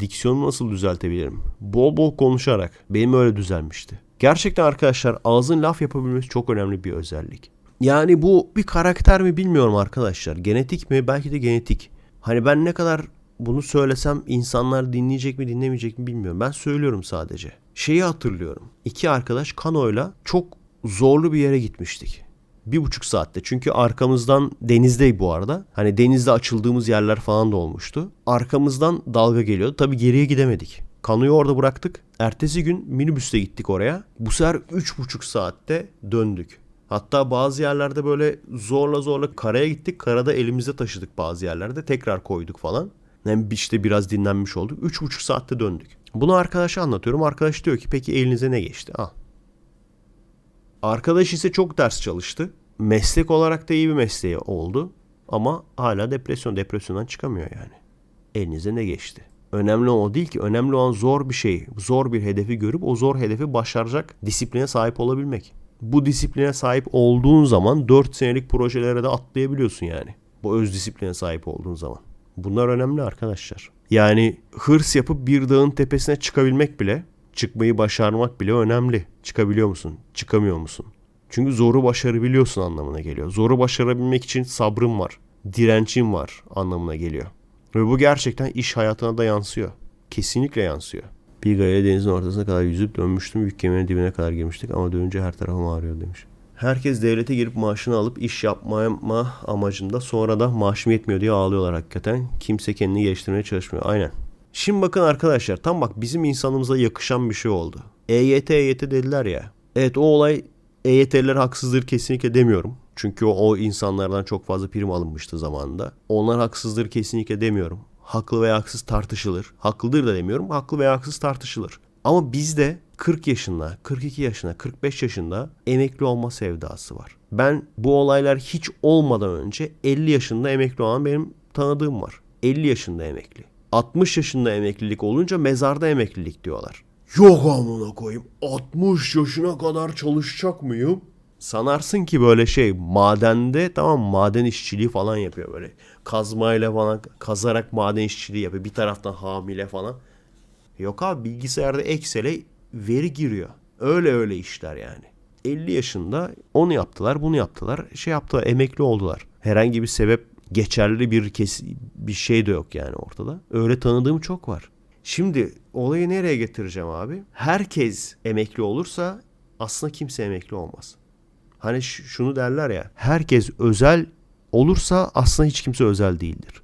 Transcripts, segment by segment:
Diksiyonumu nasıl düzeltebilirim? Bol bol konuşarak. Benim öyle düzelmişti. Gerçekten arkadaşlar ağzın laf yapabilmesi çok önemli bir özellik. Yani bu bir karakter mi bilmiyorum arkadaşlar. Genetik mi? Belki de genetik. Hani ben ne kadar bunu söylesem insanlar dinleyecek mi dinlemeyecek mi bilmiyorum. Ben söylüyorum sadece. Şeyi hatırlıyorum. İki arkadaş kanoyla çok zorlu bir yere gitmiştik. Bir buçuk saatte. Çünkü arkamızdan denizde bu arada. Hani denizde açıldığımız yerler falan da olmuştu. Arkamızdan dalga geliyordu. Tabii geriye gidemedik. Kanoyu orada bıraktık. Ertesi gün minibüste gittik oraya. Bu sefer üç buçuk saatte döndük. Hatta bazı yerlerde böyle zorla zorla karaya gittik. Karada elimizde taşıdık bazı yerlerde. Tekrar koyduk falan. Hem işte biraz dinlenmiş olduk. Üç buçuk saatte döndük. Bunu arkadaşa anlatıyorum. Arkadaş diyor ki peki elinize ne geçti? Al. Arkadaş ise çok ders çalıştı. Meslek olarak da iyi bir mesleği oldu. Ama hala depresyon. Depresyondan çıkamıyor yani. Elinize ne geçti? Önemli o değil ki. Önemli olan zor bir şey, zor bir hedefi görüp o zor hedefi başaracak disipline sahip olabilmek. Bu disipline sahip olduğun zaman 4 senelik projelere de atlayabiliyorsun yani. Bu öz disipline sahip olduğun zaman. Bunlar önemli arkadaşlar. Yani hırs yapıp bir dağın tepesine çıkabilmek bile, çıkmayı başarmak bile önemli. Çıkabiliyor musun? Çıkamıyor musun? Çünkü zoru başarabiliyorsun anlamına geliyor. Zoru başarabilmek için sabrın var, direncin var anlamına geliyor. Ve bu gerçekten iş hayatına da yansıyor. Kesinlikle yansıyor. Bir gaya denizin ortasına kadar yüzüp dönmüştüm. Yük kemerinin dibine kadar girmiştik ama dönünce her tarafım ağrıyor demiş. Herkes devlete girip maaşını alıp iş yapmama amacında sonra da maaşım yetmiyor diye ağlıyorlar hakikaten. Kimse kendini geliştirmeye çalışmıyor. Aynen. Şimdi bakın arkadaşlar tam bak bizim insanımıza yakışan bir şey oldu. EYT EYT dediler ya. Evet o olay EYT'liler haksızdır kesinlikle demiyorum. Çünkü o, o insanlardan çok fazla prim alınmıştı zamanında. Onlar haksızdır kesinlikle demiyorum. Haklı veya haksız tartışılır. Haklıdır da demiyorum. Haklı veya haksız tartışılır. Ama bizde 40 yaşında, 42 yaşında, 45 yaşında emekli olma sevdası var. Ben bu olaylar hiç olmadan önce 50 yaşında emekli olan benim tanıdığım var. 50 yaşında emekli. 60 yaşında emeklilik olunca mezarda emeklilik diyorlar. Yok amına koyayım. 60 yaşına kadar çalışacak mıyım? Sanarsın ki böyle şey madende tamam maden işçiliği falan yapıyor böyle. Kazmayla falan kazarak maden işçiliği yapıyor. Bir taraftan hamile falan. Yok abi bilgisayarda Excel'e veri giriyor. Öyle öyle işler yani. 50 yaşında onu yaptılar, bunu yaptılar. Şey yaptılar, emekli oldular. Herhangi bir sebep geçerli bir kes bir şey de yok yani ortada. Öyle tanıdığım çok var. Şimdi olayı nereye getireceğim abi? Herkes emekli olursa aslında kimse emekli olmaz. Hani şunu derler ya. Herkes özel olursa aslında hiç kimse özel değildir.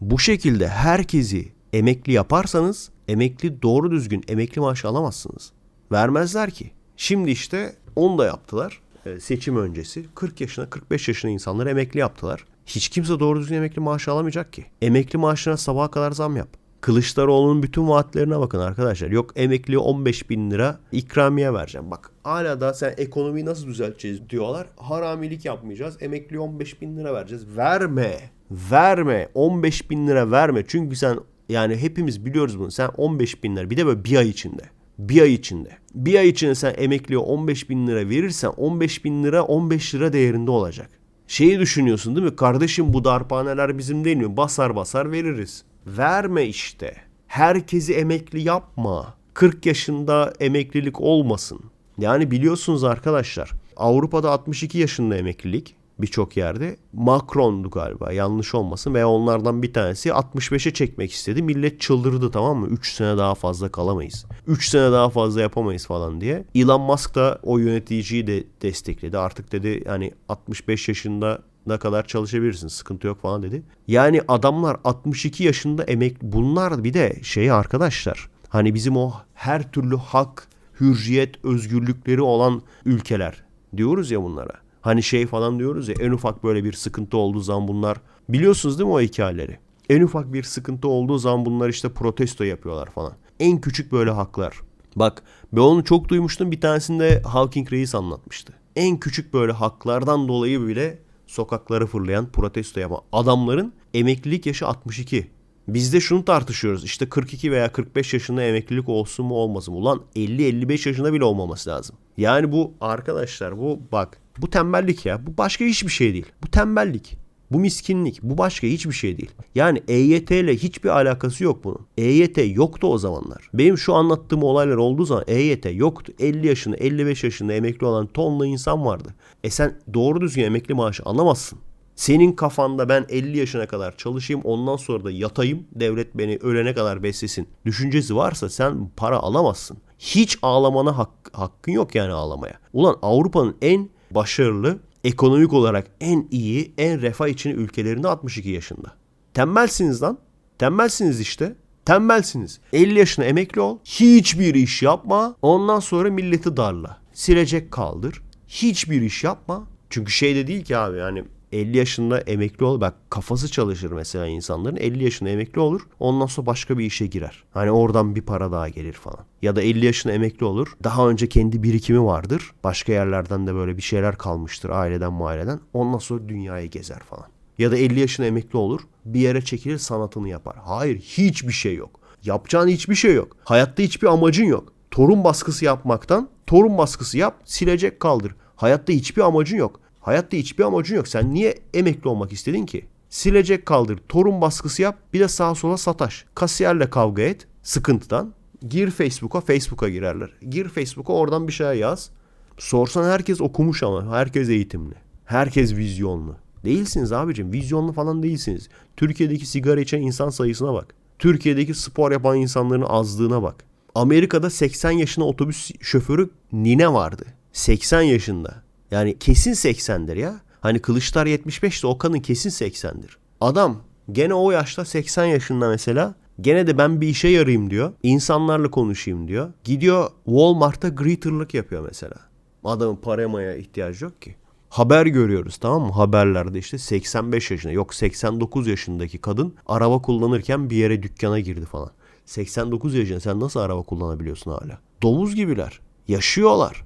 Bu şekilde herkesi emekli yaparsanız emekli doğru düzgün emekli maaşı alamazsınız. Vermezler ki. Şimdi işte onu da yaptılar. Ee, seçim öncesi 40 yaşına 45 yaşına insanları emekli yaptılar. Hiç kimse doğru düzgün emekli maaşı alamayacak ki. Emekli maaşına sabaha kadar zam yap. Kılıçdaroğlu'nun bütün vaatlerine bakın arkadaşlar. Yok emekliye 15 bin lira ikramiye vereceğim. Bak hala da sen ekonomiyi nasıl düzelteceğiz diyorlar. Haramilik yapmayacağız. Emekliye 15 bin lira vereceğiz. Verme. Verme. 15 bin lira verme. Çünkü sen yani hepimiz biliyoruz bunu. Sen 15 bin lira bir de böyle bir ay içinde. Bir ay içinde. Bir ay içinde sen emekliye 15 bin lira verirsen 15 bin lira 15 lira değerinde olacak. Şeyi düşünüyorsun değil mi? Kardeşim bu darphaneler bizim değil mi? Basar basar veririz. Verme işte. Herkesi emekli yapma. 40 yaşında emeklilik olmasın. Yani biliyorsunuz arkadaşlar Avrupa'da 62 yaşında emeklilik birçok yerde. Macron'du galiba yanlış olmasın veya onlardan bir tanesi 65'e çekmek istedi. Millet çıldırdı tamam mı? 3 sene daha fazla kalamayız. 3 sene daha fazla yapamayız falan diye. Elon Musk da o yöneticiyi de destekledi. Artık dedi yani 65 yaşında ne kadar çalışabilirsin sıkıntı yok falan dedi. Yani adamlar 62 yaşında emek bunlar bir de şey arkadaşlar hani bizim o her türlü hak, hürriyet, özgürlükleri olan ülkeler diyoruz ya bunlara. Hani şey falan diyoruz ya en ufak böyle bir sıkıntı olduğu zaman bunlar biliyorsunuz değil mi o hikayeleri? En ufak bir sıkıntı olduğu zaman bunlar işte protesto yapıyorlar falan. En küçük böyle haklar. Bak ben onu çok duymuştum bir tanesinde Hawking Reis anlatmıştı. En küçük böyle haklardan dolayı bile sokaklara fırlayan protesto yapan adamların emeklilik yaşı 62. Biz de şunu tartışıyoruz. İşte 42 veya 45 yaşında emeklilik olsun mu olmasın mı? Ulan 50-55 yaşında bile olmaması lazım. Yani bu arkadaşlar bu bak bu tembellik ya. Bu başka hiçbir şey değil. Bu tembellik. Bu miskinlik. Bu başka hiçbir şey değil. Yani EYT ile hiçbir alakası yok bunun. EYT yoktu o zamanlar. Benim şu anlattığım olaylar olduğu zaman EYT yoktu. 50 yaşında 55 yaşında emekli olan tonla insan vardı. E sen doğru düzgün emekli maaşı alamazsın. Senin kafanda ben 50 yaşına kadar çalışayım ondan sonra da yatayım devlet beni ölene kadar beslesin düşüncesi varsa sen para alamazsın. Hiç ağlamana hak, hakkın yok yani ağlamaya. Ulan Avrupa'nın en başarılı ekonomik olarak en iyi, en refah içinde ülkelerinde 62 yaşında. Tembelsiniz lan. Tembelsiniz işte. Tembelsiniz. 50 yaşına emekli ol. Hiçbir iş yapma. Ondan sonra milleti darla. Silecek kaldır. Hiçbir iş yapma. Çünkü şey de değil ki abi yani 50 yaşında emekli ol. Bak kafası çalışır mesela insanların. 50 yaşında emekli olur. Ondan sonra başka bir işe girer. Hani oradan bir para daha gelir falan. Ya da 50 yaşında emekli olur. Daha önce kendi birikimi vardır. Başka yerlerden de böyle bir şeyler kalmıştır aileden maileden. Ondan sonra dünyayı gezer falan. Ya da 50 yaşında emekli olur. Bir yere çekilir sanatını yapar. Hayır hiçbir şey yok. Yapacağın hiçbir şey yok. Hayatta hiçbir amacın yok. Torun baskısı yapmaktan torun baskısı yap silecek kaldır. Hayatta hiçbir amacın yok. Hayatta hiçbir amacın yok. Sen niye emekli olmak istedin ki? Silecek kaldır, torun baskısı yap, bir de sağa sola sataş. Kasiyerle kavga et sıkıntıdan. Gir Facebook'a, Facebook'a girerler. Gir Facebook'a oradan bir şey yaz. Sorsan herkes okumuş ama herkes eğitimli. Herkes vizyonlu. Değilsiniz abicim. Vizyonlu falan değilsiniz. Türkiye'deki sigara içen insan sayısına bak. Türkiye'deki spor yapan insanların azlığına bak. Amerika'da 80 yaşında otobüs şoförü nine vardı. 80 yaşında. Yani kesin 80'dir ya. Hani Kılıçlar 75 de Okan'ın kesin 80'dir. Adam gene o yaşta 80 yaşında mesela gene de ben bir işe yarayayım diyor. İnsanlarla konuşayım diyor. Gidiyor Walmart'ta greeterlık yapıyor mesela. Adamın paramaya ihtiyacı yok ki. Haber görüyoruz tamam mı? Haberlerde işte 85 yaşında yok 89 yaşındaki kadın araba kullanırken bir yere dükkana girdi falan. 89 yaşında sen nasıl araba kullanabiliyorsun hala? Domuz gibiler. Yaşıyorlar.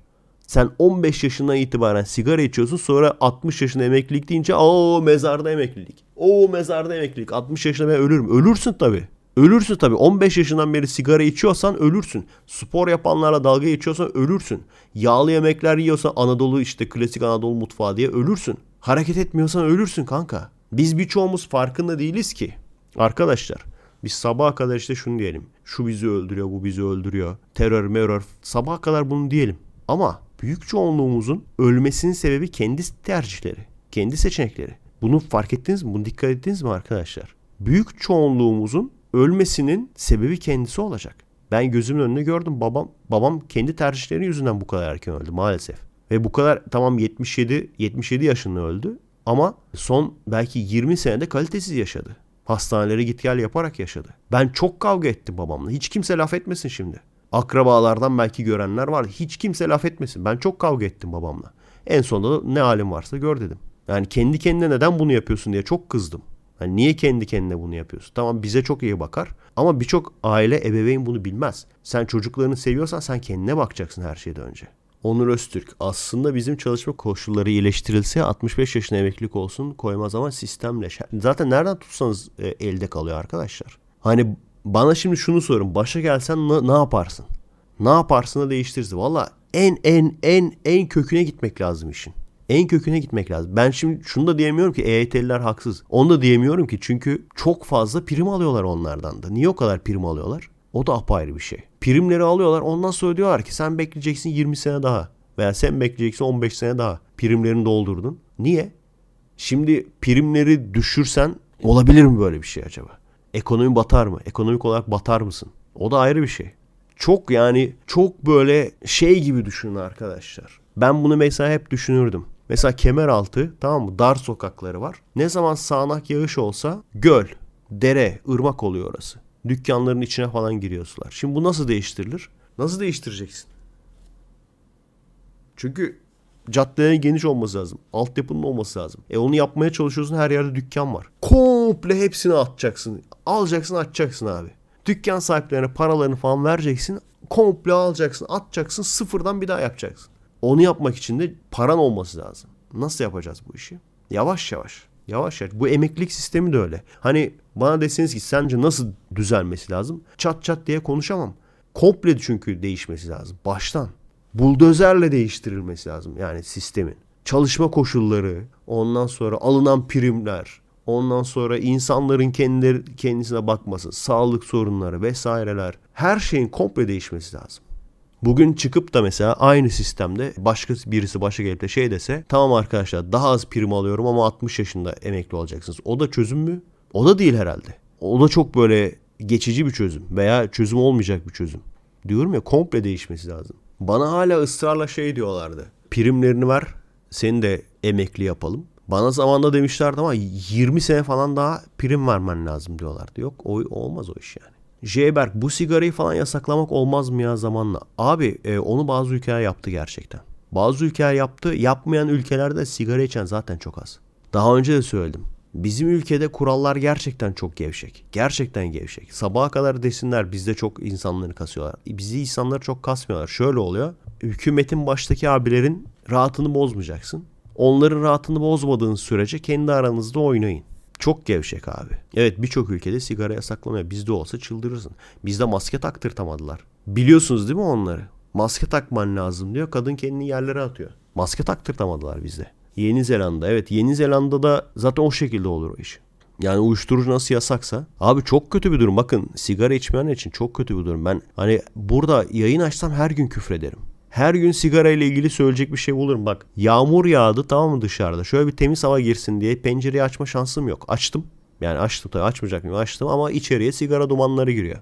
Sen 15 yaşından itibaren sigara içiyorsun sonra 60 yaşında emeklilik deyince o mezarda emeklilik. O mezarda emeklilik. 60 yaşında ben ölürüm. Ölürsün tabii. Ölürsün tabii. 15 yaşından beri sigara içiyorsan ölürsün. Spor yapanlarla dalga geçiyorsan ölürsün. Yağlı yemekler yiyorsan Anadolu işte klasik Anadolu mutfağı diye ölürsün. Hareket etmiyorsan ölürsün kanka. Biz birçoğumuz farkında değiliz ki. Arkadaşlar biz sabaha kadar işte şunu diyelim. Şu bizi öldürüyor, bu bizi öldürüyor. Terör, merör. Sabaha kadar bunu diyelim. Ama büyük çoğunluğumuzun ölmesinin sebebi kendi tercihleri, kendi seçenekleri. Bunu fark ettiniz mi? Bunu dikkat ettiniz mi arkadaşlar? Büyük çoğunluğumuzun ölmesinin sebebi kendisi olacak. Ben gözümün önünde gördüm babam babam kendi tercihleri yüzünden bu kadar erken öldü maalesef. Ve bu kadar tamam 77 77 yaşında öldü ama son belki 20 senede kalitesiz yaşadı. Hastanelere git gel yaparak yaşadı. Ben çok kavga ettim babamla. Hiç kimse laf etmesin şimdi. Akrabalardan belki görenler var. Hiç kimse laf etmesin. Ben çok kavga ettim babamla. En sonunda da ne halim varsa gör dedim. Yani kendi kendine neden bunu yapıyorsun diye çok kızdım. Yani niye kendi kendine bunu yapıyorsun? Tamam bize çok iyi bakar ama birçok aile ebeveyn bunu bilmez. Sen çocuklarını seviyorsan sen kendine bakacaksın her şeyden önce. Onur Öztürk aslında bizim çalışma koşulları iyileştirilse 65 yaşına emeklilik olsun koymaz ama sistemle. Zaten nereden tutsanız e, elde kalıyor arkadaşlar. Hani bana şimdi şunu sorun. Başa gelsen ne, ne yaparsın? Ne yaparsın da değiştirirsin. Valla en en en en köküne gitmek lazım işin. En köküne gitmek lazım. Ben şimdi şunu da diyemiyorum ki EYT'liler haksız. Onu da diyemiyorum ki çünkü çok fazla prim alıyorlar onlardan da. Niye o kadar prim alıyorlar? O da apayrı bir şey. Primleri alıyorlar ondan sonra diyorlar ki sen bekleyeceksin 20 sene daha. Veya sen bekleyeceksin 15 sene daha. Primlerini doldurdun. Niye? Şimdi primleri düşürsen olabilir mi böyle bir şey acaba? Ekonomi batar mı? Ekonomik olarak batar mısın? O da ayrı bir şey. Çok yani çok böyle şey gibi düşünün arkadaşlar. Ben bunu mesela hep düşünürdüm. Mesela Kemeraltı tamam mı? Dar sokakları var. Ne zaman sağanak yağış olsa göl, dere, ırmak oluyor orası. Dükkanların içine falan giriyorsular. Şimdi bu nasıl değiştirilir? Nasıl değiştireceksin? Çünkü caddenin geniş olması lazım. Altyapının olması lazım. E onu yapmaya çalışıyorsun her yerde dükkan var. Komple hepsini atacaksın. Alacaksın atacaksın abi. Dükkan sahiplerine paralarını falan vereceksin. Komple alacaksın atacaksın sıfırdan bir daha yapacaksın. Onu yapmak için de paran olması lazım. Nasıl yapacağız bu işi? Yavaş yavaş. Yavaş yavaş. Bu emeklilik sistemi de öyle. Hani bana deseniz ki sence nasıl düzelmesi lazım? Çat çat diye konuşamam. Komple çünkü değişmesi lazım. Baştan buldozerle değiştirilmesi lazım yani sistemin. çalışma koşulları, ondan sonra alınan primler, ondan sonra insanların kendileri kendisine bakması, sağlık sorunları vesaireler her şeyin komple değişmesi lazım. Bugün çıkıp da mesela aynı sistemde başka birisi başa gelip de şey dese tamam arkadaşlar daha az prim alıyorum ama 60 yaşında emekli olacaksınız. O da çözüm mü? O da değil herhalde. O da çok böyle geçici bir çözüm veya çözüm olmayacak bir çözüm. Diyorum ya komple değişmesi lazım. Bana hala ısrarla şey diyorlardı. Primlerini ver seni de emekli yapalım. Bana zamanda demişlerdi ama 20 sene falan daha prim vermen lazım diyorlardı. Yok o olmaz o iş yani. J-Berk bu sigarayı falan yasaklamak olmaz mı ya zamanla? Abi e, onu bazı ülkeler yaptı gerçekten. Bazı ülkeler yaptı. Yapmayan ülkelerde sigara içen zaten çok az. Daha önce de söyledim. Bizim ülkede kurallar gerçekten çok gevşek. Gerçekten gevşek. Sabaha kadar desinler bizde çok insanları kasıyorlar. Bizi insanları çok kasmıyorlar. Şöyle oluyor. Hükümetin baştaki abilerin rahatını bozmayacaksın. Onların rahatını bozmadığın sürece kendi aranızda oynayın. Çok gevşek abi. Evet birçok ülkede sigara yasaklanıyor. Bizde olsa çıldırırsın. Bizde maske taktırtamadılar. Biliyorsunuz değil mi onları? Maske takman lazım diyor. Kadın kendini yerlere atıyor. Maske taktırtamadılar bizde. Yeni Zelanda evet Yeni Zelanda'da zaten o şekilde olur o iş. Yani uyuşturucu nasıl yasaksa. Abi çok kötü bir durum. Bakın sigara içmeyenler için çok kötü bir durum. Ben hani burada yayın açsam her gün küfrederim. Her gün sigara ile ilgili söyleyecek bir şey bulurum. Bak yağmur yağdı tamam mı dışarıda. Şöyle bir temiz hava girsin diye pencereyi açma şansım yok. Açtım. Yani açtım tabii açmayacak mıyım açtım ama içeriye sigara dumanları giriyor.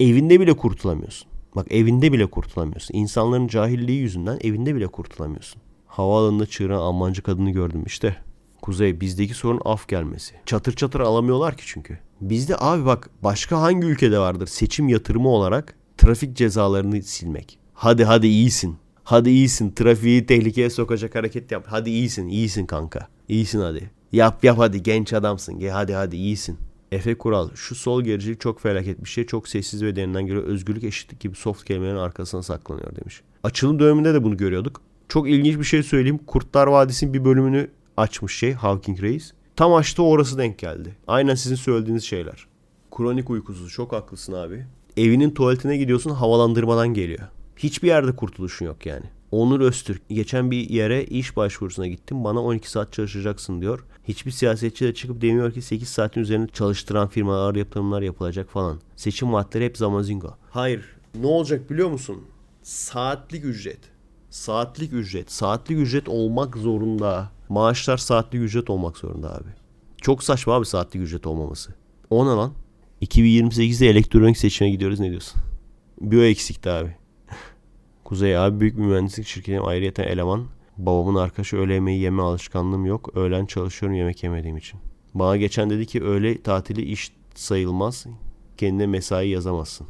Evinde bile kurtulamıyorsun. Bak evinde bile kurtulamıyorsun. İnsanların cahilliği yüzünden evinde bile kurtulamıyorsun. Havaalanında çığıran Almancı kadını gördüm işte. Kuzey bizdeki sorun af gelmesi. Çatır çatır alamıyorlar ki çünkü. Bizde abi bak başka hangi ülkede vardır seçim yatırımı olarak trafik cezalarını silmek. Hadi hadi iyisin. Hadi iyisin. Trafiği tehlikeye sokacak hareket yap. Hadi iyisin. iyisin kanka. İyisin hadi. Yap yap hadi genç adamsın. Ge hadi hadi iyisin. Efe Kural şu sol gericilik çok felaket bir şey. Çok sessiz ve derinden göre özgürlük eşitlik gibi soft kelimelerin arkasına saklanıyor demiş. Açılım döneminde de bunu görüyorduk. Çok ilginç bir şey söyleyeyim. Kurtlar Vadisi'nin bir bölümünü açmış şey Hawking Reis. Tam açtı orası denk geldi. Aynen sizin söylediğiniz şeyler. Kronik uykusuz çok haklısın abi. Evinin tuvaletine gidiyorsun havalandırmadan geliyor. Hiçbir yerde kurtuluşun yok yani. Onur Öztürk geçen bir yere iş başvurusuna gittim. Bana 12 saat çalışacaksın diyor. Hiçbir siyasetçi de çıkıp demiyor ki 8 saatin üzerine çalıştıran firmalar yaptırımlar yapılacak falan. Seçim vaatleri hep zamazingo. Hayır. Ne olacak biliyor musun? Saatlik ücret. Saatlik ücret. Saatlik ücret olmak zorunda. Maaşlar saatlik ücret olmak zorunda abi. Çok saçma abi saatlik ücret olmaması. O ne lan? 2028'de elektronik seçime gidiyoruz ne diyorsun? Bir o eksikti abi. Kuzey abi büyük bir mühendislik şirketinin ayrıyeten eleman. Babamın arkadaşı öğle yemeği yeme alışkanlığım yok. Öğlen çalışıyorum yemek yemediğim için. Bana geçen dedi ki öğle tatili iş sayılmaz. Kendine mesai yazamazsın.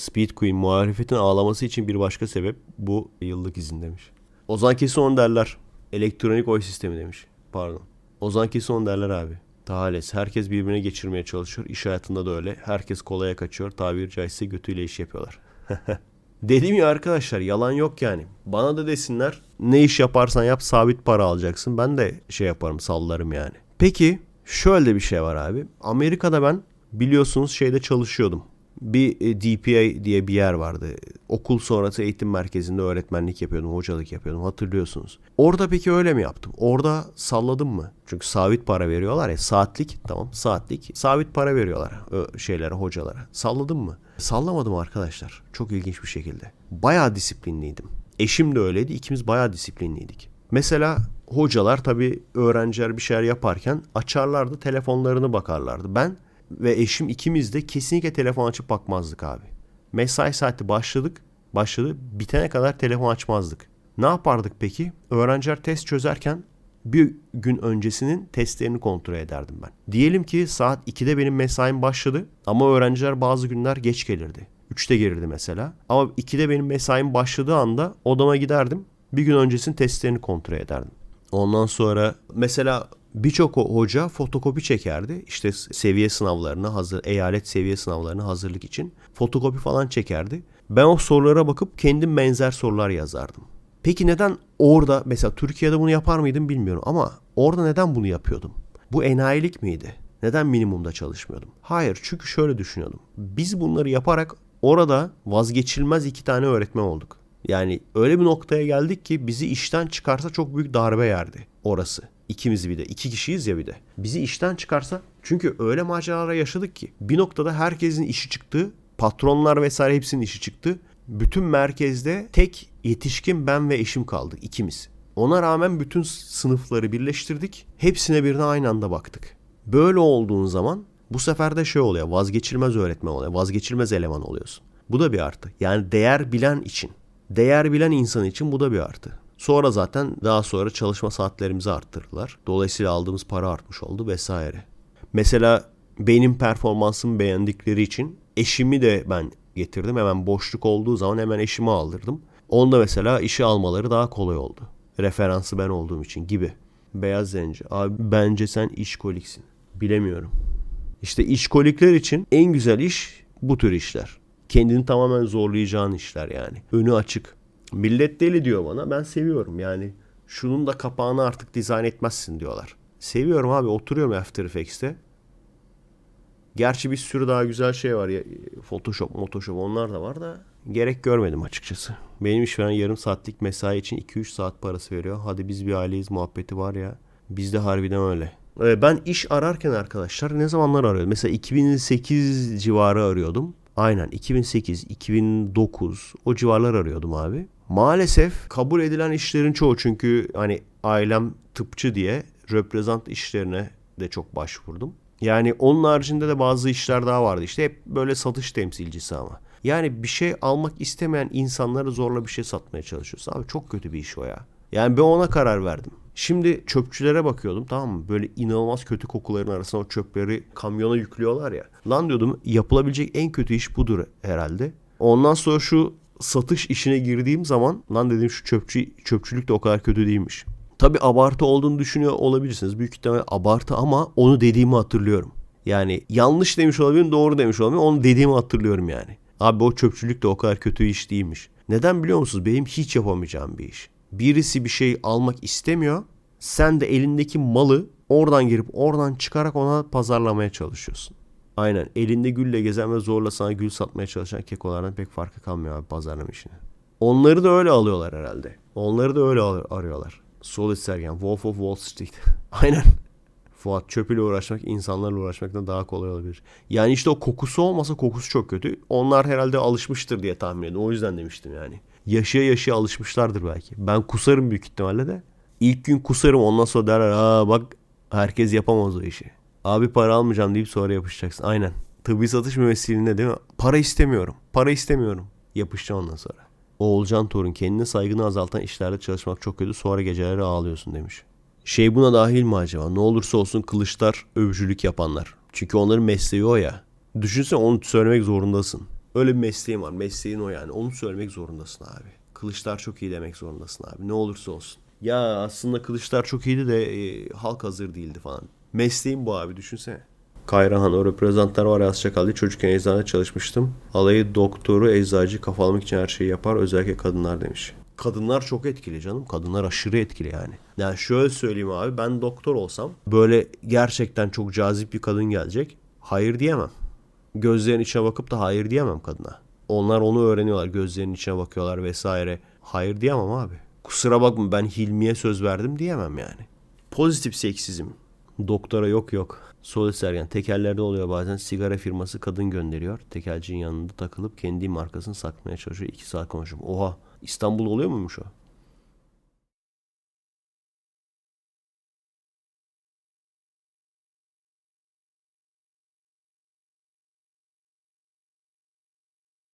Speed Queen muhalefetin ağlaması için bir başka sebep bu yıllık izin demiş. Ozan kesin onu derler. Elektronik oy sistemi demiş. Pardon. Ozan kesin onu derler abi. Tahales. Herkes birbirine geçirmeye çalışıyor. İş hayatında da öyle. Herkes kolaya kaçıyor. Tabiri caizse götüyle iş yapıyorlar. Dedim ya arkadaşlar yalan yok yani. Bana da desinler ne iş yaparsan yap sabit para alacaksın. Ben de şey yaparım sallarım yani. Peki şöyle bir şey var abi. Amerika'da ben biliyorsunuz şeyde çalışıyordum. Bir e, DPA diye bir yer vardı. Okul sonrası eğitim merkezinde öğretmenlik yapıyordum, hocalık yapıyordum hatırlıyorsunuz. Orada peki öyle mi yaptım? Orada salladım mı? Çünkü sabit para veriyorlar ya saatlik tamam saatlik sabit para veriyorlar şeylere hocalara. Salladım mı? Sallamadım arkadaşlar. Çok ilginç bir şekilde. Bayağı disiplinliydim. Eşim de öyleydi. İkimiz bayağı disiplinliydik. Mesela hocalar tabii öğrenciler bir şeyler yaparken açarlardı telefonlarını bakarlardı. Ben ve eşim ikimiz de kesinlikle telefon açıp bakmazdık abi. Mesai saati başladık. Başladı. Bitene kadar telefon açmazdık. Ne yapardık peki? Öğrenciler test çözerken bir gün öncesinin testlerini kontrol ederdim ben. Diyelim ki saat 2'de benim mesaim başladı ama öğrenciler bazı günler geç gelirdi. 3'te gelirdi mesela. Ama 2'de benim mesaim başladığı anda odama giderdim. Bir gün öncesinin testlerini kontrol ederdim. Ondan sonra mesela birçok hoca fotokopi çekerdi. İşte seviye sınavlarına hazır, eyalet seviye sınavlarına hazırlık için fotokopi falan çekerdi. Ben o sorulara bakıp kendim benzer sorular yazardım. Peki neden orada mesela Türkiye'de bunu yapar mıydım bilmiyorum ama orada neden bunu yapıyordum? Bu enayilik miydi? Neden minimumda çalışmıyordum? Hayır çünkü şöyle düşünüyordum. Biz bunları yaparak orada vazgeçilmez iki tane öğretmen olduk. Yani öyle bir noktaya geldik ki bizi işten çıkarsa çok büyük darbe yerdi orası. İkimiz bir de. iki kişiyiz ya bir de. Bizi işten çıkarsa çünkü öyle maceralara yaşadık ki bir noktada herkesin işi çıktı. Patronlar vesaire hepsinin işi çıktı. Bütün merkezde tek yetişkin ben ve eşim kaldık ikimiz. Ona rağmen bütün sınıfları birleştirdik. Hepsine birine aynı anda baktık. Böyle olduğun zaman bu sefer de şey oluyor. Vazgeçilmez öğretmen oluyor. Vazgeçilmez eleman oluyorsun. Bu da bir artı. Yani değer bilen için. Değer bilen insan için bu da bir artı. Sonra zaten daha sonra çalışma saatlerimizi arttırdılar. Dolayısıyla aldığımız para artmış oldu vesaire. Mesela benim performansımı beğendikleri için eşimi de ben getirdim. Hemen boşluk olduğu zaman hemen eşimi aldırdım. Onda mesela işe almaları daha kolay oldu. Referansı ben olduğum için gibi. Beyaz zenci. Abi bence sen işkoliksin. Bilemiyorum. İşte işkolikler için en güzel iş bu tür işler. Kendini tamamen zorlayacağın işler yani. Önü açık. Millet deli diyor bana. Ben seviyorum yani. Şunun da kapağını artık dizayn etmezsin diyorlar. Seviyorum abi. Oturuyorum After Effects'te. Gerçi bir sürü daha güzel şey var ya. Photoshop, Photoshop onlar da var da gerek görmedim açıkçası. Benim işveren yarım saatlik mesai için 2-3 saat parası veriyor. Hadi biz bir aileyiz muhabbeti var ya. Bizde harbiden öyle. Ee, Ben iş ararken arkadaşlar ne zamanlar arıyordum? Mesela 2008 civarı arıyordum. Aynen 2008, 2009 o civarlar arıyordum abi. Maalesef kabul edilen işlerin çoğu çünkü hani ailem tıpçı diye reprezent işlerine de çok başvurdum. Yani onun haricinde de bazı işler daha vardı. İşte hep böyle satış temsilcisi ama. Yani bir şey almak istemeyen insanları zorla bir şey satmaya çalışıyorsun. Abi çok kötü bir iş o ya. Yani ben ona karar verdim. Şimdi çöpçülere bakıyordum tamam mı? Böyle inanılmaz kötü kokuların arasına o çöpleri kamyona yüklüyorlar ya. Lan diyordum yapılabilecek en kötü iş budur herhalde. Ondan sonra şu satış işine girdiğim zaman lan dedim şu çöpçü çöpçülük de o kadar kötü değilmiş. Tabi abartı olduğunu düşünüyor olabilirsiniz. Büyük ihtimalle abartı ama onu dediğimi hatırlıyorum. Yani yanlış demiş olabilirim, doğru demiş olabilirim. Onu dediğimi hatırlıyorum yani. Abi o çöpçülük de o kadar kötü iş değilmiş. Neden biliyor musunuz? Benim hiç yapamayacağım bir iş. Birisi bir şey almak istemiyor. Sen de elindeki malı oradan girip oradan çıkarak ona pazarlamaya çalışıyorsun. Aynen. Elinde gülle gezen ve zorla sana gül satmaya çalışan kekolardan pek farkı kalmıyor abi pazarlama işine. Onları da öyle alıyorlar herhalde. Onları da öyle ar- arıyorlar. Solid Sergen, Wolf of Wall Street. Aynen. Fuat çöpüyle uğraşmak insanlarla uğraşmaktan daha kolay olabilir. Yani işte o kokusu olmasa kokusu çok kötü. Onlar herhalde alışmıştır diye tahmin ediyorum. O yüzden demiştim yani. Yaşaya yaşaya alışmışlardır belki. Ben kusarım büyük ihtimalle de. İlk gün kusarım ondan sonra derler aa bak herkes yapamaz o işi. Abi para almayacağım deyip sonra yapışacaksın. Aynen. Tıbbi satış mümessilinde değil mi? Para istemiyorum. Para istemiyorum. Yapışacaksın ondan sonra. Oğulcan Torun kendine saygını azaltan işlerde çalışmak çok kötü sonra geceleri ağlıyorsun demiş. Şey buna dahil mi acaba? Ne olursa olsun kılıçlar övücülük yapanlar. Çünkü onların mesleği o ya. Düşünsene onu söylemek zorundasın. Öyle bir mesleğin var. Mesleğin o yani. Onu söylemek zorundasın abi. Kılıçlar çok iyi demek zorundasın abi. Ne olursa olsun. Ya aslında kılıçlar çok iyiydi de e, halk hazır değildi falan. Mesleğim bu abi düşünsene. Kayrahan o reprezentler var ya çakal diye çocukken eczanede çalışmıştım. Alayı doktoru eczacı kafalamak için her şeyi yapar özellikle kadınlar demiş. Kadınlar çok etkili canım. Kadınlar aşırı etkili yani. Yani şöyle söyleyeyim abi ben doktor olsam böyle gerçekten çok cazip bir kadın gelecek. Hayır diyemem. Gözlerin içine bakıp da hayır diyemem kadına. Onlar onu öğreniyorlar. Gözlerinin içine bakıyorlar vesaire. Hayır diyemem abi. Kusura bakma ben Hilmi'ye söz verdim diyemem yani. Pozitif seksizm. Doktora yok yok. Solid Sergen tekerlerde oluyor bazen sigara firması kadın gönderiyor. Tekelcinin yanında takılıp kendi markasını saklamaya çalışıyor. 2 saat konuşup. Oha İstanbul oluyor muymuş o?